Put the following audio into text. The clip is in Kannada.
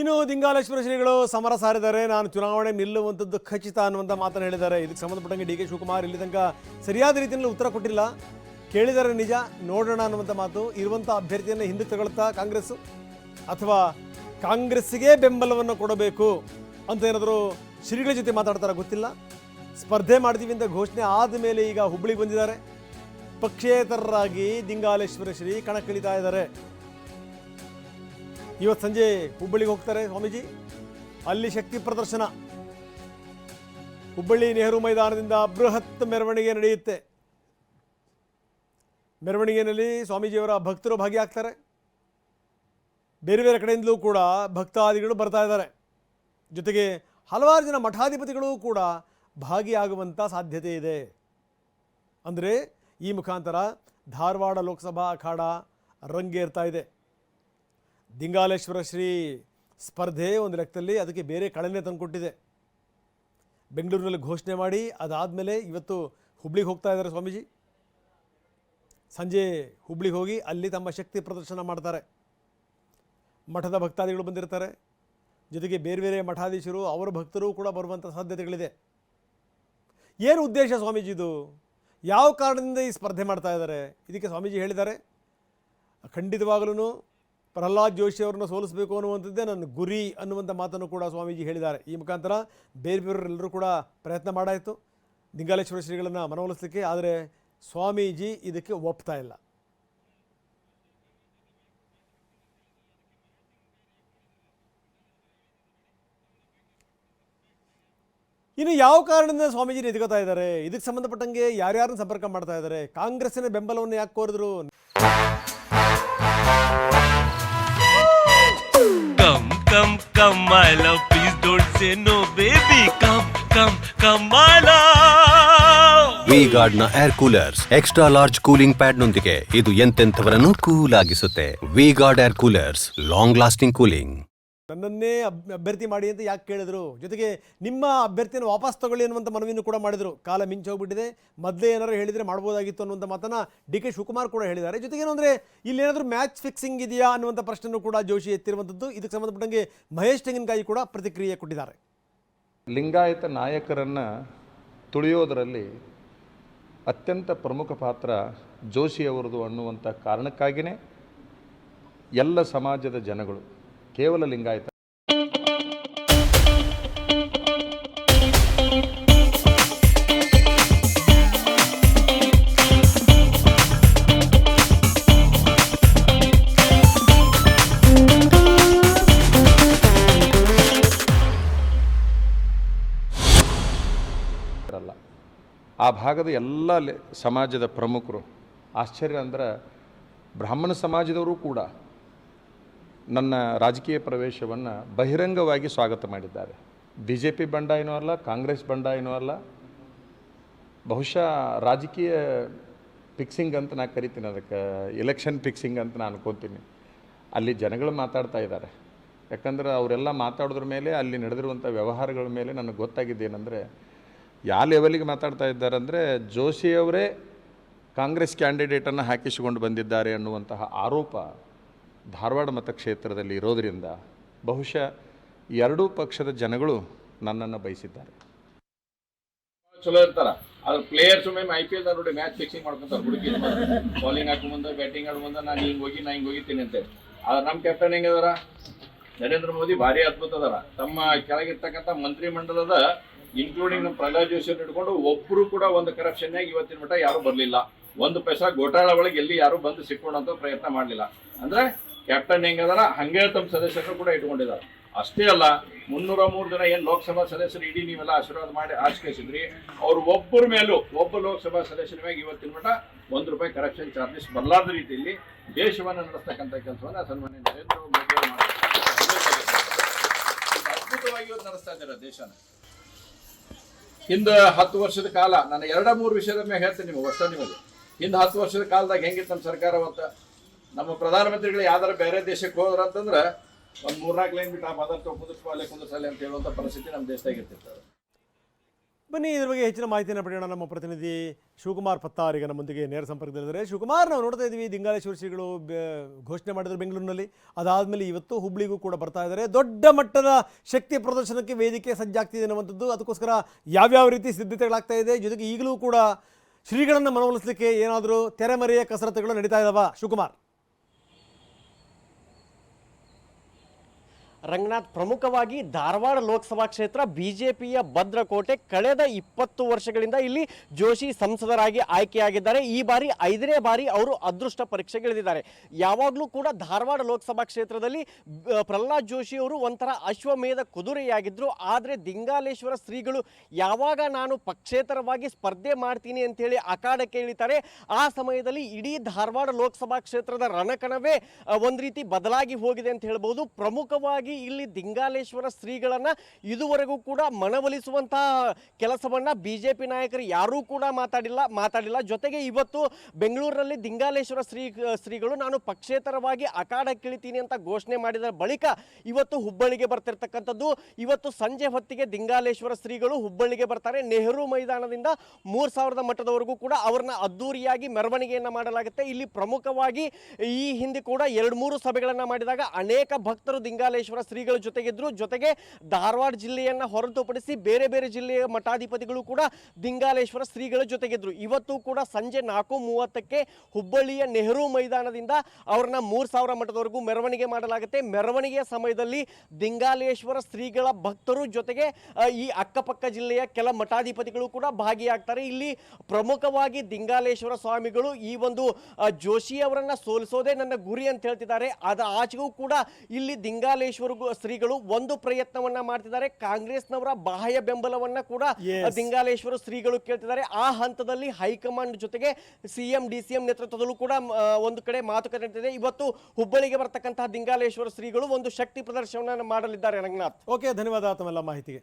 ಇನ್ನು ದಿಂಗಾಲೇಶ್ವರ ಶ್ರೀಗಳು ಸಮರ ಸಾರಿದ್ದಾರೆ. ನಾನು ಚುನಾವಣೆ ನಿಲ್ಲುವಂಥದ್ದು ಖಚಿತ ಅನ್ನುವಂಥ ಮಾತನ್ನು ಹೇಳಿದ್ದಾರೆ. ಇದಕ್ಕೆ ಸಂಬಂಧಪಟ್ಟಂಗೆ ಡಿ ಕೆ ಶಿವಕುಮಾರ್ ಇಲ್ಲಿ ತನಕ ಸರಿಯಾದ ರೀತಿಯಲ್ಲಿ ಉತ್ತರ ಕೊಟ್ಟಿಲ್ಲ. ಕೇಳಿದರೆ ನಿಜ, ನೋಡೋಣ ಅನ್ನುವಂಥ ಮಾತು. ಇರುವಂಥ ಅಭ್ಯರ್ಥಿಯನ್ನು ಹಿಂದಕ್ಕೆ ತಗೊಳ್ತಾ ಕಾಂಗ್ರೆಸ್ಸು ಅಥವಾ ಕಾಂಗ್ರೆಸ್ಸಿಗೆ ಬೆಂಬಲವನ್ನು ಕೊಡಬೇಕು ಅಂತ ಏನಾದರೂ ಶ್ರೀಗಳ ಜೊತೆ ಮಾತಾಡ್ತಾರ ಗೊತ್ತಿಲ್ಲ. ಸ್ಪರ್ಧೆ ಮಾಡ್ತೀವಿ ಅಂತ ಘೋಷಣೆ ಆದ ಮೇಲೆ ಈಗ ಹುಬ್ಬಳ್ಳಿಗೆ ಬಂದಿದ್ದಾರೆ. ಪಕ್ಷೇತರರಾಗಿ ದಿಂಗಾಲೇಶ್ವರ ಶ್ರೀ ಕಣಕ್ಕಿಳಿತಾ ಇದ್ದಾರೆ. ಇವತ್ತು ಸಂಜೆ ಹುಬ್ಬಳ್ಳಿಗೆ ಹೋಗ್ತಾರೆ ಸ್ವಾಮೀಜಿ. ಅಲ್ಲಿ ಶಕ್ತಿ ಪ್ರದರ್ಶನ. ಹುಬ್ಬಳ್ಳಿ ನೆಹರು ಮೈದಾನದಿಂದ ಬೃಹತ್ ಮೆರವಣಿಗೆ ನಡೆಯುತ್ತೆ. ಮೆರವಣಿಗೆಯಲ್ಲಿ ಸ್ವಾಮೀಜಿಯವರ ಭಕ್ತರು ಭಾಗಿಯಾಗ್ತಾರೆ. ಬೇರೆ ಬೇರೆ ಕಡೆಯಿಂದಲೂ ಕೂಡ ಭಕ್ತಾದಿಗಳು ಬರ್ತಾ ಇದ್ದಾರೆ. ಜೊತೆಗೆ ಹಲವಾರು ಜನ ಮಠಾಧಿಪತಿಗಳು ಕೂಡ ಭಾಗಿಯಾಗುವಂಥ ಸಾಧ್ಯತೆ ಇದೆ. ಅಂದರೆ ಈ ಮುಖಾಂತರ ಧಾರವಾಡ ಲೋಕಸಭಾ ಅಖಾಡ ರಂಗೇರ್ತಾ ಇದೆ. ದಿಂಗಾಲೇಶ್ವರ ಶ್ರೀ ಸ್ಪರ್ಧೆ ಒಂದು ಲೆಕ್ಕದಲ್ಲಿ ಅದಕ್ಕೆ ಬೇರೆ ಕಳನೆ ತಂದುಕೊಟ್ಟಿದೆ. ಬೆಂಗಳೂರಿನಲ್ಲಿ ಘೋಷಣೆ ಮಾಡಿ, ಅದಾದಮೇಲೆ ಇವತ್ತು ಹುಬ್ಳಿಗೆ ಹೋಗ್ತಾ ಇದ್ದಾರೆ ಸ್ವಾಮೀಜಿ. ಸಂಜೆ ಹುಬ್ಳಿಗೆ ಹೋಗಿ ಅಲ್ಲಿ ತಮ್ಮ ಶಕ್ತಿ ಪ್ರದರ್ಶನ ಮಾಡ್ತಾರೆ. ಮಠದ ಭಕ್ತಾದಿಗಳು ಬಂದಿರ್ತಾರೆ. ಜೊತೆಗೆ ಬೇರೆ ಬೇರೆ ಮಠಾಧೀಶರು, ಅವರ ಭಕ್ತರು ಕೂಡ ಬರುವಂಥ ಸಾಧ್ಯತೆಗಳಿದೆ. ಏನು ಉದ್ದೇಶ ಸ್ವಾಮೀಜಿದು ಯಾವ ಕಾರಣದಿಂದ ಈ ಸ್ಪರ್ಧೆ ಮಾಡ್ತಾ ಇದ್ದಾರೆ? ಇದಕ್ಕೆ ಸ್ವಾಮೀಜಿ ಹೇಳಿದ್ದಾರೆ. ಖಂಡಿತವಾಗಲೂ ಪ್ರಹ್ಲಾದ್ ಜೋಶಿ ಅವರನ್ನು ಸೋಲಿಸಬೇಕು ಅನ್ನುವಂಥದ್ದೇ ನನ್ನ ಗುರಿ ಅನ್ನುವಂಥ ಮಾತನ್ನು ಕೂಡ ಸ್ವಾಮೀಜಿ ಹೇಳಿದ್ದಾರೆ. ಈ ಮುಖಾಂತರ ಬೇರೆ ಬೇರೆಯವರೆಲ್ಲರೂ ಕೂಡ ಪ್ರಯತ್ನ ಮಾಡಾಯಿತು. ಲಿಂಗಾಲೇಶ್ವರ ಶ್ರೀಗಳನ್ನು ಮನವೊಲಿಸಲಿಕ್ಕೆ, ಆದರೆ ಸ್ವಾಮೀಜಿ ಇದಕ್ಕೆ ಒಪ್ತಾ ಇಲ್ಲ. ಇನ್ನು ಯಾವ ಕಾರಣದಿಂದ ಸ್ವಾಮೀಜಿ ಎದುಗೋತಾ ಇದ್ದಾರೆ? ಇದಕ್ಕೆ ಸಂಬಂಧಪಟ್ಟಂಗೆ ಯಾರ್ಯಾರನ್ನ ಸಂಪರ್ಕ ಮಾಡ್ತಾ ಇದ್ದಾರೆ? ಕಾಂಗ್ರೆಸ್ಸಿನ ಬೆಂಬಲವನ್ನು ಯಾಕೆ ಕೋರಿದ್ರು? Come, come, my love. Please don't say no, baby. Come, come, come, my love. V air coolers extra large cooling pad ನೊಂದಿಗೆ ಇದು ಎಂತೆಂಥವರನ್ನು cool ಆಗಿಸುತ್ತೆ V guard air coolers long lasting cooling ನನ್ನನ್ನೇ ಅಬ್- ಅಭ್ಯರ್ಥಿ ಮಾಡಿ ಅಂತ ಯಾಕೆ ಕೇಳಿದ್ರು? ಜೊತೆಗೆ ನಿಮ್ಮ ಅಭ್ಯರ್ಥಿಯನ್ನು ವಾಪಸ್ ತಗೊಳ್ಳಿ ಅನ್ನುವಂಥ ಮನವಿಯನ್ನು ಕೂಡ ಮಾಡಿದರು. ಕಾಲ ಮಿಂಚಿ ಹೋಗ್ಬಿಟ್ಟಿದೆ. ಮೊದಲೇ ಏನಾರು ಹೇಳಿದರೆ ಮಾಡ್ಬೋದಾಗಿತ್ತು ಅನ್ನುವಂಥ ಮಾತನ್ನು ಡಿ ಕೆ ಶಿವಕುಮಾರ್ ಕೂಡ ಹೇಳಿದ್ದಾರೆ. ಜೊತೆಗೆ ಏನು ಅಂದರೆ ಇಲ್ಲೇನಾದರೂ ಮ್ಯಾಚ್ ಫಿಕ್ಸಿಂಗ್ ಇದೆಯಾ ಅನ್ನುವಂಥ ಪ್ರಶ್ನೆನೂ ಕೂಡ ಜೋಶಿ ಎತ್ತಿರುವಂಥದ್ದು. ಇದಕ್ಕೆ ಸಂಬಂಧಪಟ್ಟಂಗೆ ಮಹೇಶ್ ತೆಂಗಿನಕಾಯಿ ಕೂಡ ಪ್ರತಿಕ್ರಿಯೆ ಕೊಟ್ಟಿದ್ದಾರೆ. ಲಿಂಗಾಯತ ನಾಯಕರನ್ನು ತುಳಿಯೋದರಲ್ಲಿ ಅತ್ಯಂತ ಪ್ರಮುಖ ಪಾತ್ರ ಜೋಶಿಯವರದು ಅನ್ನುವಂಥ ಕಾರಣಕ್ಕಾಗಿಯೇ ಎಲ್ಲ ಸಮಾಜದ ಜನಗಳು ಕೇವಲ ಲಿಂಗಾಯತ. ಆ ಭಾಗದ ಎಲ್ಲ ಸಮಾಜದ ಪ್ರಮುಖರು ಆಶ್ಚರ್ಯ ಅಂದ್ರೆ ಬ್ರಾಹ್ಮಣ ಸಮಾಜದವರು ಕೂಡ ನನ್ನ ರಾಜಕೀಯ ಪ್ರವೇಶವನ್ನು ಬಹಿರಂಗವಾಗಿ ಸ್ವಾಗತ ಮಾಡಿದ್ದಾರೆ. ಬಿ ಜೆ ಪಿ ಬಂಡಾಯನೂ ಅಲ್ಲ, ಕಾಂಗ್ರೆಸ್ ಬಂಡಾಯನೂ ಅಲ್ಲ. ಬಹುಶಃ ರಾಜಕೀಯ ಫಿಕ್ಸಿಂಗ್ ಅಂತ ನಾನು ಕರಿತೀನಿ, ಅದಕ್ಕೆ ಎಲೆಕ್ಷನ್ ಫಿಕ್ಸಿಂಗ್ ಅಂತ ನಾನು ಅನ್ಕೊತೀನಿ. ಅಲ್ಲಿ ಜನಗಳು ಮಾತಾಡ್ತಾ ಇದ್ದಾರೆ. ಯಾಕಂದ್ರೆ ಅವರೆಲ್ಲ ಮಾತಾಡೋದ್ರ ಮೇಲೆ, ಅಲ್ಲಿ ನಡೆದಿರುವಂಥ ವ್ಯವಹಾರಗಳ ಮೇಲೆ ನನಗೆ ಗೊತ್ತಾಗಿದ್ದೇನೆಂದರೆ ಯಾವ ಲೆವೆಲಿಗೆ ಮಾತಾಡ್ತಾ ಇದ್ದಾರೆ ಅಂದರೆ ಜೋಶಿಯವರೇ ಕಾಂಗ್ರೆಸ್ ಕ್ಯಾಂಡಿಡೇಟನ್ನು ಹಾಕಿಸಿಕೊಂಡು ಬಂದಿದ್ದಾರೆ ಅನ್ನುವಂತಹ ಆರೋಪ ಧಾರವಾಡ ಮತಕ್ಷೇತ್ರದಲ್ಲಿ ಇರೋದರಿಂದ ಬಹುಶಃ ಎರಡೂ ಪಕ್ಷದ ಜನಗಳು ನನ್ನನ್ನು ಬಯಸಿದ್ದಾರೆ. ಚಲೋ ಇರ್ತಾರ. ಅದ್ರ ಪ್ಲೇಯರ್ಸ್ ಒಮ್ಮೆ ಐ ಪಿ ಎಲ್ ನೋಡಿ ಮ್ಯಾಚ್ ಫಿಕ್ಸಿಂಗ್ ಮಾಡ್ಕೊಂತಾರೆ ಹುಡುಕಿ ಬೌಲಿಂಗ್ ಹಾಕೋ ಮುಂದೆ ಬ್ಯಾಟಿಂಗ್ ಆಡೋ ಮುಂದೆ ನಾನು ಹಿಂಗ್ ಹೋಗಿ ನಾ ಹಿಂಗ್ ಹೋಗಿತೀನಿ ಅಂತ ಆದ್ರೆ ನಮ್ಮ ಕ್ಯಾಪ್ಟನ್ ಹೆಂಗದಾರ? ನರೇಂದ್ರ ಮೋದಿ ಭಾರಿ ಅದ್ಭುತ ಅದಾರ. ತಮ್ಮ ಕೆಳಗಿರ್ತಕ್ಕಂಥ ಮಂತ್ರಿ ಮಂಡಲದ ಇನ್ಕ್ಲೂಡಿಂಗ್ ನಮ್ಮ ಪ್ರಹ್ಲಾದ್ ಜೋಶಿ ಇಟ್ಕೊಂಡು ಒಬ್ರು ಕೂಡ ಒಂದು ಕರಪ್ಷನ್ ಇವತ್ತಿನ ಮಟ್ಟ ಯಾರು ಬರಲಿಲ್ಲ. ಒಂದು ಪೈಸಾ ಗೋಟಾಳ ಒಳಗೆ ಎಲ್ಲಿ ಯಾರು ಬಂದು ಸಿಕ್ಕೊಂಡಂತ ಪ್ರಯತ್ನ ಮಾಡಲಿಲ್ಲ. ಅಂದ್ರೆ ಕ್ಯಾಪ್ಟನ್ ಹೆಂಗದಾರ? ಹಂಗೆ ತಮ್ಮ ಸದಸ್ಯರು ಕೂಡ ಇಟ್ಕೊಂಡಿದ್ದಾರೆ. ಅಷ್ಟೇ ಅಲ್ಲ, ಮುನ್ನೂರ ಮೂರು ಜನ ಏನು ಲೋಕಸಭಾ ಸದಸ್ಯರು ಇಡೀ ನೀವೆಲ್ಲ ಆಶೀರ್ವಾದ ಮಾಡಿ ಆಶ್ರಯಿಸಿದ್ರಿ. ಅವ್ರು ಒಬ್ಬರ ಮೇಲೂ, ಒಬ್ಬ ಲೋಕಸಭಾ ಸದಸ್ಯರ ಮೇಲೆ ಇವತ್ತಿನ ಮಟ್ಟ ಒಂದು ರೂಪಾಯಿ ಕರಪ್ಷನ್ ಚಾರ್ಜಸ್ ಬರಲಾದ ರೀತಿಯಲ್ಲಿ ದೇಶವನ್ನು ನಡೆಸ್ತಕ್ಕಂಥ ಕೆಲಸವನ್ನ ಸನ್ಮಾನ್ಯ ನರೇಂದ್ರ ಮೋದಿ ಅದ್ಭುತವಾಗಿ ಇವತ್ತು ನಡೆಸ್ತಾ ಇದ್ದಾರೆ ದೇಶನ. ಹಿಂದ ಹತ್ತು ವರ್ಷದ ಕಾಲ, ನಾನು ಎರಡ ಮೂರು ವಿಷಯದ ಮೇಲೆ ಹೇಳ್ತೀನಿ ನಿಮಗೆ ವರ್ಷ ನಿಮಗೆ. ಹಿಂದ ಹತ್ತು ವರ್ಷದ ಕಾಲದಾಗ ಹೆಂಗಿತ್ತು ನಮ್ಮ ಸರ್ಕಾರ ಅವತ್ತ? ನಮ್ಮ ಪ್ರಧಾನಮಂತ್ರಿಗಳು ಯಾವ್ದಾರು ಬೇರೆ ದೇಶಕ್ಕೆ ಹೋದ್ರ ಅಂತಂದ್ರೆ ಒಂದು ಮೂರ್ನಾಲ್ಕು ಲೈನ್ ಬಿಟ್ಟು ಆ ಪದಾರ್ಥ ಕುದಿಸ್ಕೊ ಅಲ್ಲೇ ಅಂತ ಹೇಳುವಂಥ ಪರಿಸ್ಥಿತಿ ನಮ್ಮ ದೇಶದಾಗ ಬನ್ನಿ, ಇದ್ರ ಬಗ್ಗೆ ಹೆಚ್ಚಿನ ಮಾಹಿತಿಯನ್ನು ಪಡೆಯೋಣ. ನಮ್ಮ ಪ್ರತಿನಿಧಿ ಶಿವಕುಮಾರ್ ಪತ್ತಾರ್ ಈಗ ನಮ್ಮೊಂದಿಗೆ ನೇರ ಸಂಪರ್ಕದಲ್ಲಿದ್ದಾರೆ. ಶಿವಕುಮಾರ್, ನಾವು ನೋಡ್ತಾ ಇದ್ದೀವಿ ದಿಂಗಾಲೇಶ್ವರ ಶ್ರೀಗಳು ಘೋಷಣೆ ಮಾಡಿದ್ರು ಬೆಂಗಳೂರಿನಲ್ಲಿ. ಅದಾದಮೇಲೆ ಇವತ್ತು ಹುಬ್ಳಿಗೂ ಕೂಡ ಬರ್ತಾ ಇದ್ದಾರೆ. ದೊಡ್ಡ ಮಟ್ಟದ ಶಕ್ತಿ ಪ್ರದರ್ಶನಕ್ಕೆ ವೇದಿಕೆ ಸಜ್ಜಾಗ್ತಿದೆ ಅನ್ನುವಂಥದ್ದು. ಅದಕ್ಕೋಸ್ಕರ ಯಾವ್ಯಾವ ರೀತಿ ಸಿದ್ಧತೆಗಳಾಗ್ತಾ ಇದೆ, ಜೊತೆಗೆ ಈಗಲೂ ಕೂಡ ಶ್ರೀಗಳನ್ನು ಮನವೊಲಿಸಲಿಕ್ಕೆ ಏನಾದರೂ ತೆರೆಮರೆಯ ಕಸರತ್ತುಗಳು ನಡೀತಾ ಇದ್ದಾವ ಶಿವಕುಮಾರ್. ರಂಗನಾಥ್ ಪ್ರಮುಖವಾಗಿ ಧಾರವಾಡ ಲೋಕಸಭಾ ಕ್ಷೇತ್ರ ಬಿಜೆಪಿಯ ಭದ್ರಕೋಟೆ ಕಳೆದ ಇಪ್ಪತ್ತು ವರ್ಷಗಳಿಂದ ಇಲ್ಲಿ ಜೋಶಿ ಸಂಸದರಾಗಿ ಆಯ್ಕೆಯಾಗಿದ್ದಾರೆ. ಈ ಬಾರಿ ಐದನೇ ಬಾರಿ ಅವರು ಅದೃಷ್ಟ ಪರೀಕ್ಷೆಗಿಳಿದಿದ್ದಾರೆ. ಯಾವಾಗಲೂ ಕೂಡ ಧಾರವಾಡ ಲೋಕಸಭಾ ಕ್ಷೇತ್ರದಲ್ಲಿ ಪ್ರಹ್ಲಾದ್ ಜೋಶಿ ಅವರು ಒಂಥರ ಅಶ್ವಮೇಧ ಕುದುರೆಯಾಗಿದ್ದರು ಆದರೆ ದಿಂಗಾಲೇಶ್ವರ ಶ್ರೀಗಳು ಯಾವಾಗ ನಾನು ಪಕ್ಷೇತರವಾಗಿ ಸ್ಪರ್ಧೆ ಮಾಡ್ತೀನಿ ಅಂತೇಳಿ ಅಖಾಡಕ್ಕೆ ಇಳಿತಾರೆ ಆ ಸಮಯದಲ್ಲಿ ಇಡೀ ಧಾರವಾಡ ಲೋಕಸಭಾ ಕ್ಷೇತ್ರದ ರಣಕಣವೇ ಒಂದು ರೀತಿ ಬದಲಾಗಿ ಹೋಗಿದೆ ಅಂತ ಹೇಳ್ಬೋದು. ಪ್ರಮುಖವಾಗಿ ಇಲ್ಲಿ ದಿಂಗಾಲೇಶ್ವರ ಶ್ರೀಗಳನ್ನ ಇದುವರೆಗೂ ಕೂಡ ಮನವೊಲಿಸುವಂತಹ ಕೆಲಸವನ್ನ ಬಿಜೆಪಿ ನಾಯಕರು ಯಾರೂ ಕೂಡ ಮಾತಾಡಿಲ್ಲ ಮಾತಾಡಿಲ್ಲ. ಜೊತೆಗೆ ಇವತ್ತು ಬೆಂಗಳೂರಿನಲ್ಲಿ ದಿಂಗಾಲೇಶ್ವರ ಶ್ರೀ ಶ್ರೀಗಳು ನಾನು ಪಕ್ಷೇತರವಾಗಿ ಅಖಾಡಕ್ಕಿಳಿತೀನಿ ಅಂತ ಘೋಷಣೆ ಮಾಡಿದ ಬಳಿಕ ಇವತ್ತು ಹುಬ್ಬಳ್ಳಿಗೆ ಬರ್ತಿರ್ತಕ್ಕಂಥದ್ದು. ಇವತ್ತು ಸಂಜೆ ಹೊತ್ತಿಗೆ ದಿಂಗಾಲೇಶ್ವರ ಶ್ರೀಗಳು ಹುಬ್ಬಳ್ಳಿಗೆ ಬರ್ತಾರೆ. ನೆಹರು ಮೈದಾನದಿಂದ ಮೂರ್ ಸಾವಿರದ ಮಟ್ಟದವರೆಗೂ ಕೂಡ ಅವ್ರನ್ನ ಅದ್ದೂರಿಯಾಗಿ ಮೆರವಣಿಗೆಯನ್ನ ಮಾಡಲಾಗುತ್ತೆ. ಇಲ್ಲಿ ಪ್ರಮುಖವಾಗಿ ಈ ಹಿಂದೆ ಕೂಡ ಎರಡು ಮೂರು ಸಭೆಗಳನ್ನ ಮಾಡಿದಾಗ ಅನೇಕ ಭಕ್ತರು ದಿಂಗಾಲೇಶ್ವರ ಶ್ರೀಗಳ ಜೊತೆಗಿದ್ರು. ಜೊತೆಗೆ ಧಾರವಾಡ ಜಿಲ್ಲೆಯನ್ನ ಹೊರತುಪಡಿಸಿ ಬೇರೆ ಬೇರೆ ಜಿಲ್ಲೆಯ ಮಠಾಧಿಪತಿಗಳು ಕೂಡ ದಿಂಗಾಲೇಶ್ವರ ಶ್ರೀಗಳ ಜೊತೆಗಿದ್ರು. ಇವತ್ತು ಕೂಡ ಸಂಜೆ ನಾಲ್ಕು ಮೂವತ್ತಕ್ಕೆ ಹುಬ್ಬಳ್ಳಿಯ ನೆಹರು ಮೈದಾನದಿಂದ ಅವ್ರನ್ನ ಮೂರು ಸಾವಿರ ಮಠದವರೆಗೂ ಮೆರವಣಿಗೆ ಮಾಡಲಾಗುತ್ತೆ. ಮೆರವಣಿಗೆಯ ಸಮಯದಲ್ಲಿ ದಿಂಗಾಲೇಶ್ವರ ಶ್ರೀಗಳ ಭಕ್ತರು ಜೊತೆಗೆ ಈ ಅಕ್ಕಪಕ್ಕ ಜಿಲ್ಲೆಯ ಕೆಲ ಮಠಾಧಿಪತಿಗಳು ಕೂಡ ಭಾಗಿಯಾಗ್ತಾರೆ. ಇಲ್ಲಿ ಪ್ರಮುಖವಾಗಿ ದಿಂಗಾಲೇಶ್ವರ ಸ್ವಾಮಿಗಳು ಈ ಒಂದು ಜೋಶಿ ಅವರನ್ನ ಸೋಲಿಸೋದೇ ನನ್ನ ಗುರಿ ಅಂತ ಹೇಳ್ತಿದ್ದಾರೆ. ಅದ ಆಚೆಗೂ ಕೂಡ ಇಲ್ಲಿ ದಿಂಗಾಲೇಶ್ವರ ಶ್ರೀಗಳು ಒಂದು ಪ್ರಯತ್ನವನ್ನ ಮಾಡ್ತಿದ್ದಾರೆ. ಕಾಂಗ್ರೆಸ್ನವರ ಬಾಹ್ಯ ಬೆಂಬಲವನ್ನ ಕೂಡ. ದಿಂಗಾಲೇಶ್ವರ ಶ್ರೀಗಳು ಕೇಳ್ತಿದ್ದಾರೆ. ಆ ಹಂತದಲ್ಲಿ ಹೈಕಮಾಂಡ್ ಜೊತೆಗೆ ಸಿಎಂ ಡಿ ಸಿ ಎಂ ನೇತೃತ್ವದಲ್ಲೂ ಕೂಡ ಒಂದು ಕಡೆ ಮಾತುಕತೆ ನಡೆದಿದೆ ಇವತ್ತು ಹುಬ್ಬಳ್ಳಿಗೆ ಬರ್ತಕ್ಕಂತಹ ದಿಂಗಾಲೇಶ್ವರ ಶ್ರೀಗಳು ಒಂದು ಶಕ್ತಿ ಪ್ರದರ್ಶನವನ್ನು ಮಾಡಲಿದ್ದಾರೆ ರಂಗನಾಥ್. ಓಕೆ ಧನ್ಯವಾದ ತಮ್ಮೆಲ್ಲ ಮಾಹಿತಿಗೆ.